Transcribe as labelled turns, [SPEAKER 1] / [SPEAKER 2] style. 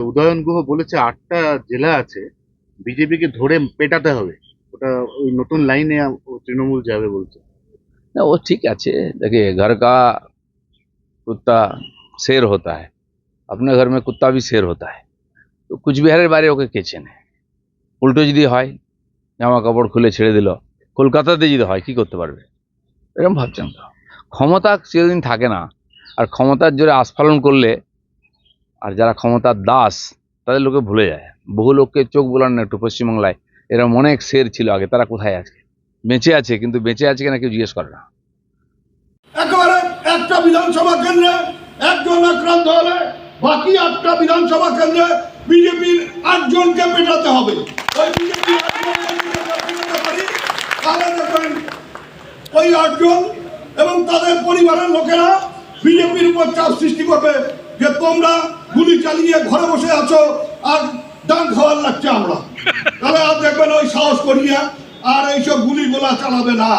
[SPEAKER 1] উদয়ন গুহ বলেছে আটটা জেলা আছে বিজেপিকে ধরে পেটাতে হবে ওটা ওই নতুন লাইনে ও তৃণমূল যাবে বলছে
[SPEAKER 2] ना वो ठीक अच्छे देखिए घर का कुत्ता शेर होता है अपने घर में कुत्ता भी शेर होता है তো কুচবিহারের বাইরে ওকে কে চেনে উল্টো যদি হয় জামা কাপড় খুলে ছেড়ে দিল কলকাতাতে যদি হয় কি করতে পারবে এরকম ভাবছেন তো ক্ষমতা চিরদিন থাকে না আর ক্ষমতার জোরে আস্ফালন করলে আর যারা ক্ষমতার দাস, তাদের লোকে ভুলে যায়। বহু লোককে চোখ বোলান না একটু পশ্চিমবাংলায়। এরকম অনেক শের ছিল আগে, তারা কোথায় আছে? বেঁচে আছে, কিন্তু বেঁচে আছে কিনা কেউ জিজ্ঞেস করে না।
[SPEAKER 3] একেবারে একটা বিধানসভা কেন্দ্রে একজন আক্রান্ত হলে বাকি আটটা বিধানসভা কেন্দ্রে বিজেপির আটজনকে পেটাতে হবে। ওই আটজন এবং তাদের পরিবারের লোকেরা বিজেপির উপর চাপ সৃষ্টি করবে। তোমরা গুলি চালিয়ে ঘরে বসে আছো, আর ডান খাওয়ার লাগছে আমরা। তাহলে আর দেখবেন ওই সাহস করিয়া, আর এইসব গুলি গোলা চালাবে না।